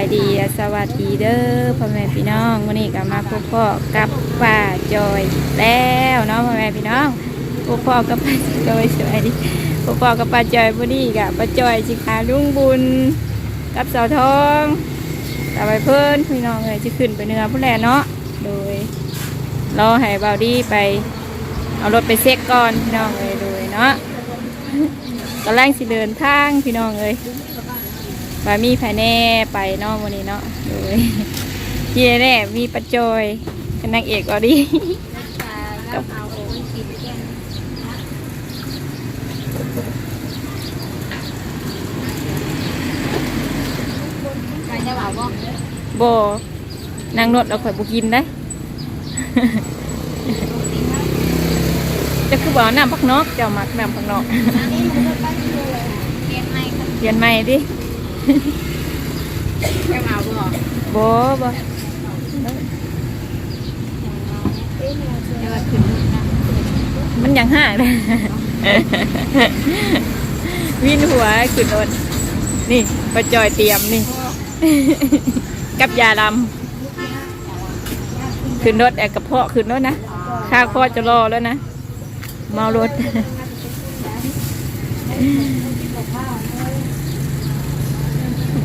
ายดีสวัสดีเด้อพ่อแม่พี่น้องวันนี้ก็มาพบพ่อกับป้าจอยแล้วเนาะพ่อแม่พี่น้องพบพ่อกับป้าจอยสวัสดีพบพ่อกับป้าจอยวันนี้กับป้าจอยสิขาลุงบุญ กับสาวทองตาไปเพิ่นพี่น้องเลยจะขึ้นไปเหนือพุ่นแลเนาะโดยรอให้เบาดีไป เอารถไปเซ็กก่อนพี่น้องเลยโดยเนาะกำลังสิเดินทางพี่น้องเลย บามีภายแน่ไปเนาะวันนี้เนาะโดยที่แน่ๆมีปัจจอยเป็นนางเอกก็ดีกับไปได้บ่าวบ่โบนางนวดเราข่อยบุกินได้จะคือบอกน้ำพักนอกเจ้ามักน้ำพักนอกอันนี้มันก็ตั้งอยู่เกณฑ์ให้ครับเปลี่ยนใหม่ดิ ได้บ่าบ่บบ่ได้ว่มันยังห่างเลยวินหัวขึ้นรถนี่ปัจจอยเตรียมนี่ กับยาดำขึ้นรถแอกกระเพาะขึ้นรถนะข้าคอจะรอแล้วนะ เมารถ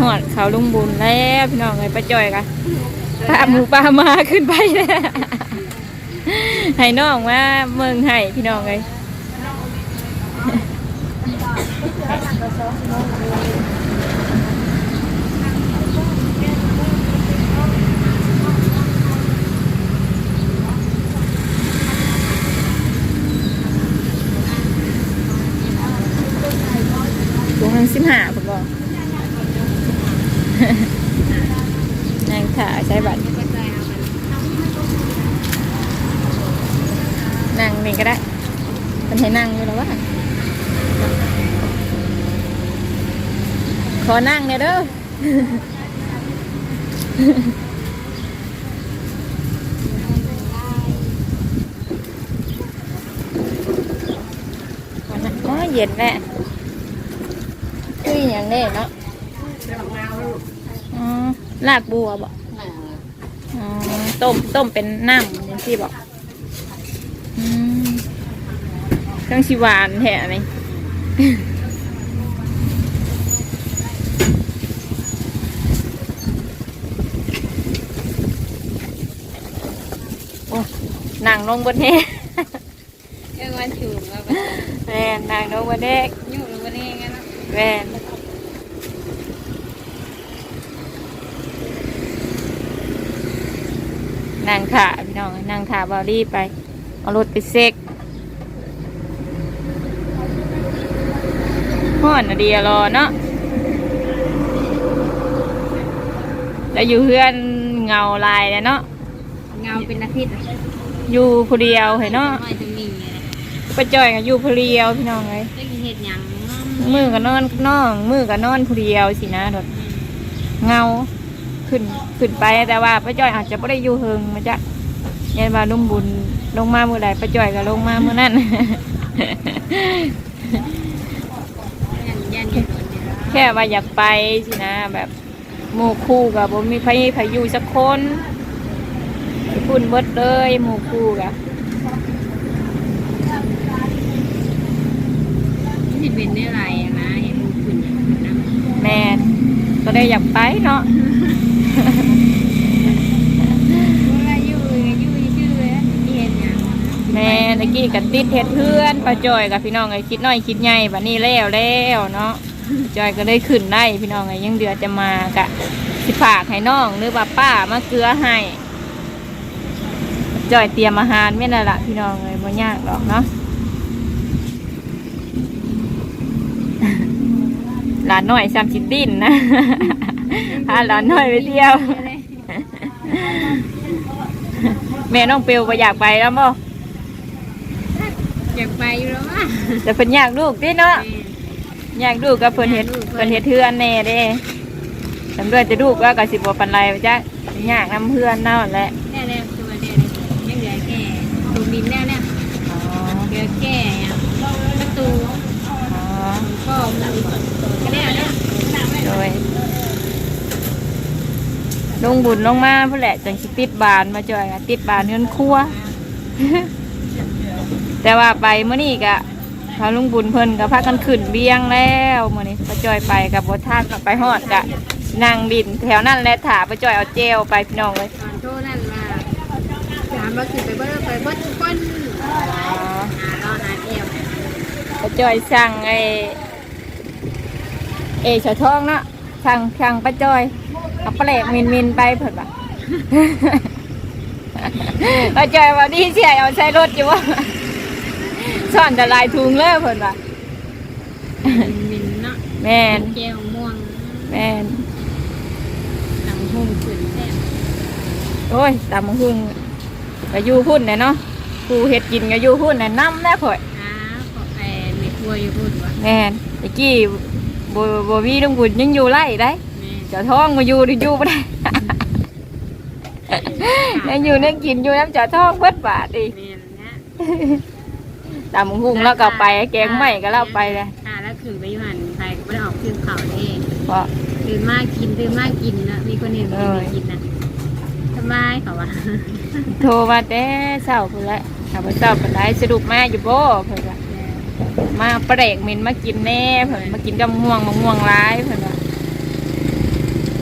หอดเขาลุงบุญแล้วพี่น้องเลยป้าจอยกะป้าหมูป้ามาขึ้นไปแล้วให้น้องมาเมืองให้พี่น้องเลยถุงหนึ่สิบห้า นางขาใช้บัตรก็ใจเอามันนั่งนี่ก็ได้มันให้นั่งอยู่แล้ววะขอนั่งเนี่ยเด้อขอนั่งอ๋อเย็นแน่คืออย่างนี้เนาะ ลากบัวบอกอ๋อต้มต้มเป็นน้ำอย่างที่บอกอืมเครื่องชิหวานแท้นี่ โอ้นั่งลงบนแฮเออวันชูงว่าไปแม่นนั่งลงบนแฮอยู่ลงวันนี้ไงเนาะแม่น นั่งขาพี่น้องนั่งขาบอลี่ไปเอารถไปเซ็กห่อนอะเดียรอเนาะแล้วอยู่เพื่อนเงาลายเนี่ยเนาะเงาเป็นอาทิตย์อยู่ผู้เดียวเห็นเนาะไม่จะมีไงไปจ่อยกับอยู่ผู้เดียวพี่น้องเลยได้เห็ดหยังมือกับนอนน้องมือกับนอนผู้เดียวสินะดดเงา ขึ้นขึ้นไปแต่ว่าป้าจ้อยอาจจะไม่ได้อยู่เฮิงมาจ้ะยันว่าลุงบุญลงมาเมื่อใดป้าจ้อยก็ลงมาเมื่อนั้นยันยันอยู่โดนเนี่ยแค่ว่าอยากไปสินะ แบบหมู่คู่กับผมมีใครใครอยู่สักคนพุ่นเบิดเลยหมู่คู่กับที่เป็นได้ไรนะเห็นมันขึ้นอย่างนั้นนะแมนก็ได้อยากไปเนาะ ว่าอยู่อยู่ชื่อเลยเห็ดหยัง แม่ตะกี้กันติดเฮ็ดเพื่อนป้าจอยกับพี่น้องไอ้คิดน้อยคิดใหญ่บัดนี้แล้วแล้วเนาะจอยก็ได้ขึ้นได้พี่น้องไอ้ยังเดือจะมากะสิฝากให้น้องหรือว่าป้ามาเกลือให้จอยเตรียมอาหารไม่นั่นละพี่น้องเลยบ่ยากหรอกเนาะหลานน้อยซ้ำสิดิ้นนะพาหลานน้อยไปเที่ยว แม่น้องเปียวไปอยากไปแล้วบ่ อยากไปอยู่แล้วว่ะแต่เพิ่นอยากลูกเด้เนาะอยากดูกับเพิ่นเฮ็ดเพิ่นเฮ็ดเทือนแน่เด้สำเร็จจะดูกแล้วก็สิบ่ปานไรจ้ะยากนํเพื่อนเนาะแหละแน่ๆตัวแน่ๆยังเหลือแก่ตูมินแน่เนี่ยอ๋อเหลือแก่ยังประตูอ๋อก็ก็ได้เนี่ยโดยลงบุญลงมาเพื่อแหละจังสิติดบานมาจอยอะติดบานเงินครัว แต่ว่าไปเมื่อนี้กะพาลุงบุญเพิ่นก็พากันขึ้นเบียงแล้วเมื่อนี้ป้าจอยไปกับบท่านไปฮอดกะนั่งดินแถวนั่นแหละถาป้าจอยเอาเจลไปพี่น้องเลยโทษนั่นมาถามว่าคือไปเบิ้ไปเบิ้ลทุกคนหารอหาเที่ยวป้าจอยสั่งไอ้เอชาวทองเนาะสั่งสั่งป้าจอยเอาปลาแหลกมินมินไปเพิ่นปะป้าจอยว่าดีเสียเอาใช้รถอยู่วะ ซ่อนแต่ลายทุงเลยเพิ่นปะมินเนาะแม่นแก้วม่วงแม่นหนังหุ่มขึ้นแท้โอ้ยตามมังคุงก็อยู่พุ่นแหละเนาะกูเฮ็ดกินก็อยู่พุ่นแหละน้ำแน่ข่อยอ้าขอไอ้มีครัวอยู่พูดว่าแม่นตะกี้บ่บ่มีลุงบุญยังอยู่ไร่ได้แม่เจ้าท้องมาอยู่ดิอยู่บ่ได้ยังอยู่นั่งกินอยู่น้ำเจ้าท้องเบิดบาทอีก แม่นะ ตามมังคุงแล้วก็ไปแกงใหม่ก็แล้วไปเลยอ่าแล้วขึ้นไปอยู่หันไปก็ไม่ได้ออกขึ้นเขาเองเพราะตื่นมากินตื่นมากินนะมีคนเห็นมีคนกินนะสบายเขาว่าโทรมาแต่เช้าพุ่นแหละถ้าบ่เช้าปานใดสรุปมาอยู่บ่เพิ่นว่ามาประเดกมินมากินแน่เพิ่นมากินกับมะม่วงมะม่วงร้ายเพิ่นว่า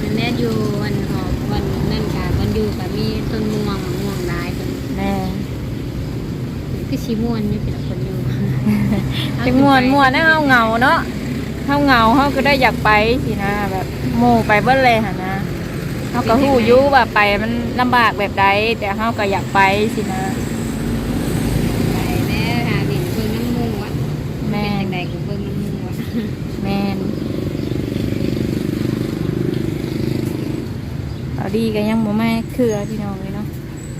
มันแน่อยู่วันหอบวันนั่นค่ะวันอยู่กับมีต้นม่วงม่วงลายต้น แน่ คือชีม่วนนี่เป็นคนอยู่จังม่วนม่วนนะเฮาเหงาเนาะเฮาเหงาเฮาก็ได้อยากไปสินะแบบหมู่ไปเบิดเลยหั่นนะเฮาก็ฮู้อยู่ว่าไปมันลำบากแบบใดแต่เฮาก็อยากไปสินะ ไปแล้วหาดินเบิ่งน้ำมูกวะแม่เป็นนจังใดก็เบิ่งน้ำมูกวะแม่นเอาดีก็ยังบ่แม่คือพี่น้องเลยเนาะ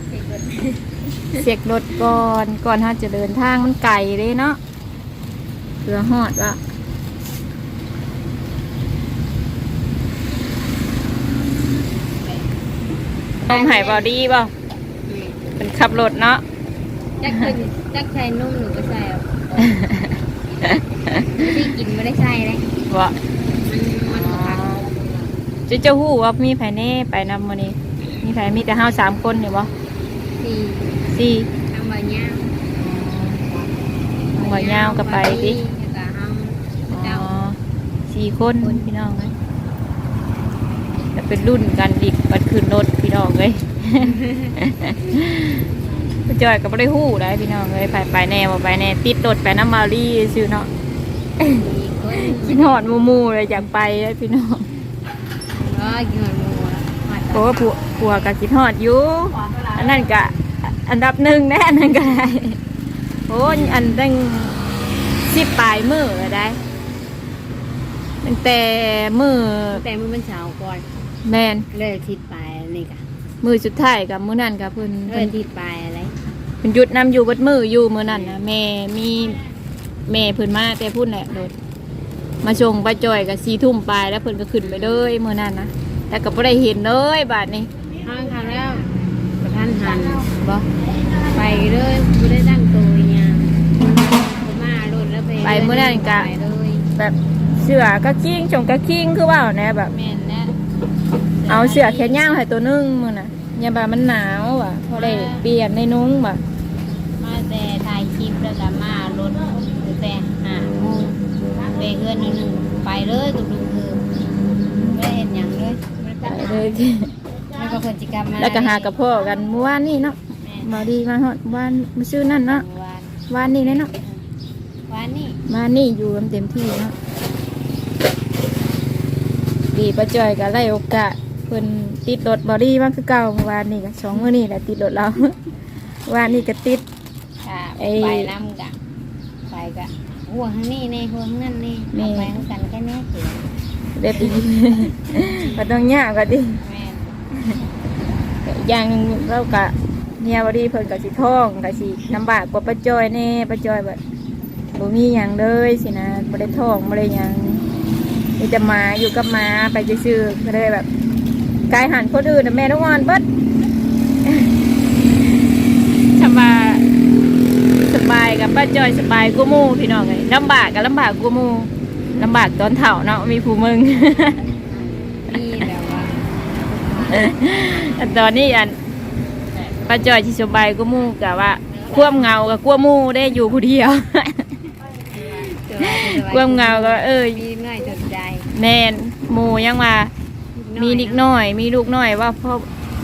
เสียกรถก่อนก่อนถ้าจะเดินทางมันไกลเลยเนาะเพื่อหอดว่ะต้องหายบอดี้เปล่าเป็นขับรถเนาะจักขึ้นจักใส่นุ่มหนูก็ใส่เอาไม่ได้กินไม่ได้ใส่เลยว่ามันมันก็ผักจะเจ้าหู้ว่ามีไผแน่ไปนำมื้อนี้มีไผมีแต่เฮาสามคนนี่บ่ สี่สี่ทางใบหญ้าหัวยาวก็ไปสิ แล้วก็เฮาอ๋เจ้าอสี่คนพี่น้องเลยแต่เป็นรุ่นกันดิกบัดขึ้นรถพี่น้องเลย ไปจอยก็ไม่ได้หู้ได้พี่น้องเลยไปไปแน่บ่ไปแน่ติดรถไปน้ำมารีซื้อเนาะสี่คนกินหอดหมูมูเลยอยากไปเลยพี่น้อง ก็กินหมูแล้วมาเพราะว่าผัวผัวก็กินหอดอยู่อันนั้นก็อันดับหนึ่งแน่อันนั้นก็ได้โอ้ยอันตั้งสิบปลายมือเลยได้ตั้งแต่มือแต่มือมันเช้าก่อนแมนเลยทิศไปนี่กะมือสุดท้ายกับมือนั่นกับเพิ่นเลเพิ่ยนทิศไปอะไรเพิ่นหยุดนำอยู่เบัดมืออยู่มือนั่นนะแม่มีแม่เพิ่นมาแต่พูดแหละโดดมาชงป้าจอยกับสีทุ่มปลายแล้วเพิ่นก็ขึ้นไปเลยมือนั่นนะ แต่ก็บ่ได้เห็นเลยบาดนี้ห้างครั้งแล้วประท่านหันบ่ไปเลยไม่ได้ตั้งตัวเนี่ยมาโดนแล้วไปไปมื้อนั้นกะไปเลยแบบเสือก็กิ้งชงก็กิ้งคือว่าแนะแบบแม่นนะเอาเสือแขนยาวให้ตัวหนึงมื้อน่ะอย่าบามันหนาวว่ะพอได้เปลี่ยนในนุ่งว่ะมาแต่ถ่ายคลิปแล้วก็มารถแต่หาโมงไปเพื่อนหนึ่งไปเลยกับลุงคือไม่ได้เห็นอย่าง เลยไม่ไปได้เลยแล้วก็คนจิกรรมมาแล้วก็หากับพ่อกันเมื่อวานนี่เนาะแม่บ่ดีมาฮอดวานมาซื้อนั่นเนาะวานวานนี่เลยเนาะวานนี่มานี่อยู่กันเต็มที่เนาะดีประจอยก็ไล่โอกาสเพิ่นติดรถบอดี้มากคือเก่าเมื่อวานนี่ก็สองมื้อนี่แหละติดรถเรา วานนี่ก็ติด ค่ะไอ้ไปน้ำกะไปกะหัวข้างนี้นี่หัวข้างนั้นนี่นี่ เอาไปข้างกันแค่นี้เสีย เด็ดดีก็ต้องยากก็ดิแม่นอย่างหนึ่งเรากะเนี่ยบอดี้เพิ่นก็สิท้องก็สิลำบากกว่าประจอยแน่ประจอยแบบบ่มีหยังเลยสินะบ่ได้ท้องบ่ได้หยังมีแต่หมาอยู่กับหมาไปซื่อๆก็เลยแบบกายหันคนอื่นน่ะแม่ต้องวอนเบิดสบายสบายกับป้าจอยสบายกูมูพี่น้องเลยลำบากกับลำบากกูมู ลำบากตอนเถ่าเนาะมีผู้มึงนี่แบบว่าอันตอนนี้อันป้าจอยที่สบายก็มู่กะว่า ควมเงากับกลัวหมู่ได้อยู่ผู้เดียว ความเหงาก็เอ้ยมีง่ายสนใจแม่นหมู่ยังว่ามีนิดหน่อย มีลูกน้อยว่าพ่อ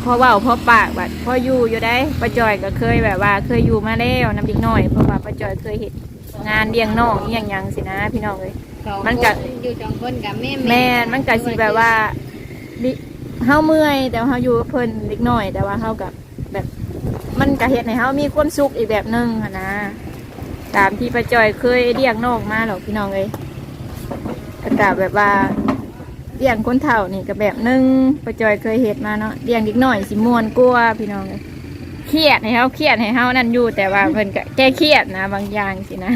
พ่อเว้าพ่อปากบัดพ่ออยู่อยู่ได้ป้าจอยก็เคยแบบว่า เคยอยู่มาแล้วน้ำดิกน้อยเพราะว่าป้าจอยเคยเห็นงานเลี้ยงน้องอหย่างยังสินะพี่น้องเลยสอง มันก็คอยู่สองคนกับแม่แม่นมันก็สิแบบว่าดิเฮาเมื่อยแต่ว่าเฮาอยู่กับเพิ่นเล็กน้อย แต่ว่าเฮากับแบบ มันก็เฮ็ดให้เฮามีความสุขอีกแบบหนึงหั้นนะตามที่ป้าจอยเคยเลี้ยงน้องมาหรอกพี่น้องเอ้ยก็กะแบบว่าเลี้ยงคนเฒ่านี่ก็แบบหนึงป้าจอยเคยเฮ็ดมาเนาะเลี้ยงเด็กน้อยสิม่วนกว่าพี่น้องเอ้ยเครียดให้เฮาเครียดให้เฮานั่นอยู่แต่ว่าเพิ่นก็แก้เครียดนะ บางอย่างสินะ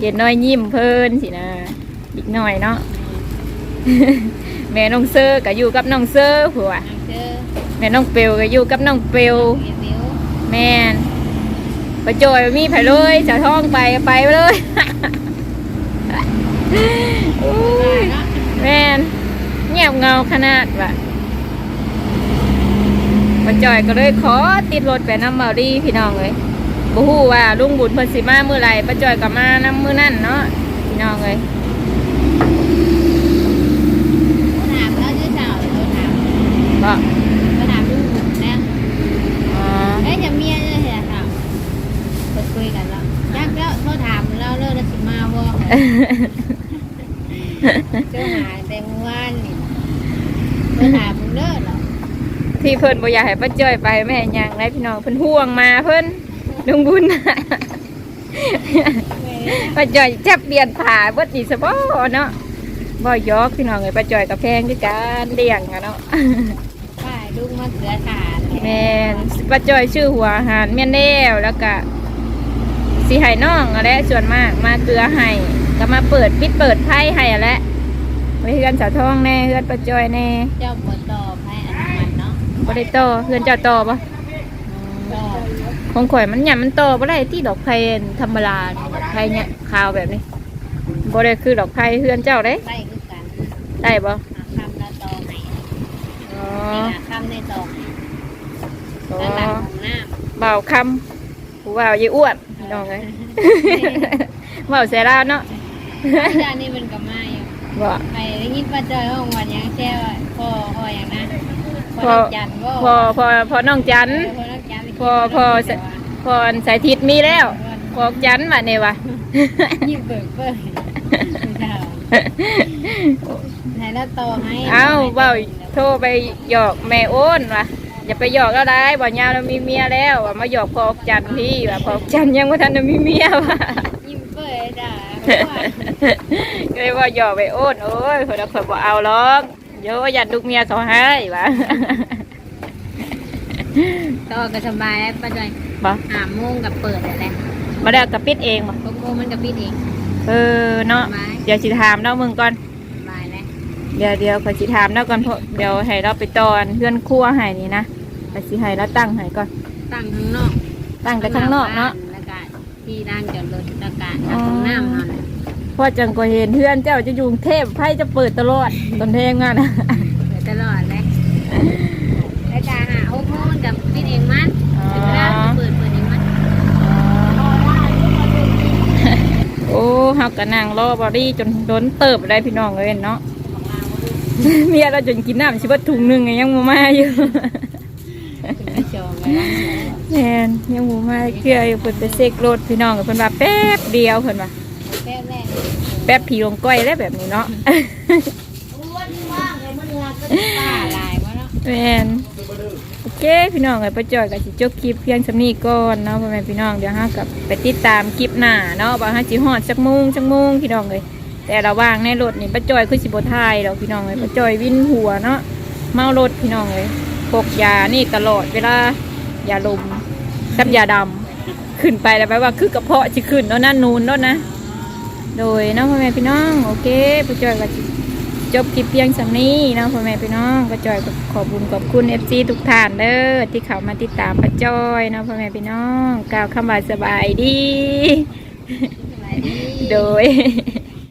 เห็นน้อยยิ้มเพิ่นสินะ อีกหน่อยเนาะแม่น้องเซอร์ก็อยู่กับน้องเซอร์ผัวแม่น้องเปลวก็อยู่กับน้องเปลวเมียวแม่นประจอยมีไผเลยจะท้องไปไปเลยแม่นเงียบเงาขนาดว่ะประจอยก็เลยขอติดรถไปน้ำเบาดีพี่น้องเลยบ่ฮู้ว่าลุงบุญเพิ่นสิมาเมื้อไรประจอยก็มาน้ำมือนั่นเนาะพี่น้องเลย ถามแล้วชื่อสาวเราถาม บ่เราถามลูกบุญนะอ๋อ เอ้ยจะเมียเลยเหรอครับไปคุยกันแล้วยักแล้วเขาถามเราเลิกแล้วสิมาบ่เจ้าหาแต่เมื่อวานนี่เขาถามมึงเลิกเหรอที่เพิ่นบ่อยากให้ป้าจ้อยไปแม่หยังไรพี่น้องเพิ่นห่วงมาเพิ่นลุงบุญป้าจ้อยจับเปลี่ยนผ้าเบิดนี่ซะบ่เนาะบ่ยอกพี่น้องเอ้ยป้าจ้อยกับแพงคือกันเลี้ยงอะเนาะป้า ลูกมาเสือขาดแม่นป้าจ้อยชื่อหัวอาหารแม่นแล้วแล้วก็สิให้น้องอะแหละส่วนมากมาเกลือให้ก็มาเปิดปิดเปิดไพ่ให้อะแหละไว้เฮือนสาวทองแน่เฮือนป้าจ้อยแน่เจ้าบทตอบให้อันมันเนาะบ่ได้ต่อเฮือนเจ้าต่อบ่ตอบของข่อยมันหยังมันโตบ่ได้ที่ดอกไผ่ธรรมดาไผ่เนี่ยขาวแบบนี้บ่ได้คือดอกไผ่เฮือนเจ้าเด้ได้คือกันได้บ่ หาคำละตอบให้ อ๋อนี่หาคำในตอบให้อ๋อแล้วหลังของน้เบาคำผู้ว่าวยี่อ้วนพี่น้องเอ้ยเบาเสยลาวเนาะำจานนี้มันก็มาอยู่บ่ ไปได้ยินป้าจอยห้องวันยังแช่ว่าพ่อพ่ออย่างนั้นพอจันบ่พอพอพอน้องจันทร์พ่อน้องจันทร์พอพอพออันสายทิศมีแล้วพอจันทร์มาเนี่ยวะ ยิ้มเปิดเปิด ไหนแล้วโตให้เอ้าเบาโทรไปหยอกแม่โอ้นว่ะอย่าไปหยอกแล้วได้บ่ยาวเรามีเมียแล้วว่ะมาหยอกพอจันทร์พี่ว่ะพอจันทร์ยังบ่ทันจะมีเมียว่ะยิ้มเปิดด่าก็เลยว่าหยอกไปโอ้นโอ้ยคนละคนบอกเอาหรอกเดี๋ยวยัดลูกเมียเขาให้วะโตก็สบายป้าจอยบ่หาโมงกับเปิดอะไรมาได้กับปิดเองบ่หกโมงมันกับพี่เอง เออเนาะสบายเดี๋ยวสิถามเนาะมึงก่อนสบายเลยเดี๋ยวเดี๋ยวขอสิถามเนาะก่อนเพราะเดี๋ยวให้เราไปตอนเพื่อนครัวให้นี่นะขอสิให้เราตั้งให้ก่อนตั้งข้างนอก ตั้งแต่ข้างนอกเนาะแล้วก็ที่ร้านจอดรถแล้วก็ทางน้ำเขาน่ะเพราะจังก็เห็นเพื่อนเจ้าจะอยู่กรุงเทพไพ่จะเปิดตลอดตอนเทงานนะเปิดตลอดเลยแล้วก็หาหกโมงมันกับพี่เองมัน อ๋อ เวลาเปิดเปิดเองมัน โอ้ เฮาก็นั่งรอบอดี้จนโดนเติบได้พี่น้องเลยเนาะเมียเราจนกินน้ำชิบะถุงหนึ่งยังมามาอยู่ถึงจะจองไว้แมนยังมูมาเกลืออยู่เพิ่นไปเซกรถพี่น้องกับเพิ่นว่าแป๊บเดียวเพิ่นว่าแป๊บแรกแป๊บผีลงก้อยได้แบบนี้เนาะแมน เคพี่น้องเอ้ยป้าจอยกับสิจบคลิปเพียงสำนีก่อนเนาะพ่อแม่พี่น้องเดี๋ยวฮากับไปติดตามคลิปหน้าเนาะว่าเฮาสิฮอดจักโมงจักโมงพี่น้องเอ้ยแต่ระว่างในรถนี่ป้าจอยคือสิบทายดอกพี่น้องเอ้ยป้าจอยวินหัวเนาะเมารถพี่น้องเอ้ยพกยานี่ตลอดเวลายาลมกับยาดำขึ้นไปแล้วแปลว่าคือกระเพาะสิขึ้นเนาะนั่นนูนเนาะนะ โดยเน้องพ่อแม่พี่น้องโอเคป้าจอยก็สิ จบคลิปเพียงสำนี้เน้องพ่อแม่พี่น้องป้าจอยก็ขอบุญขอบคุณเอฟซีทุกท่านเด้อที่เข้ามาติดตามป้าจอยเน้องพ่อแม่พี่น้องกล่าวคำว่าสบายดีสบายดีโดย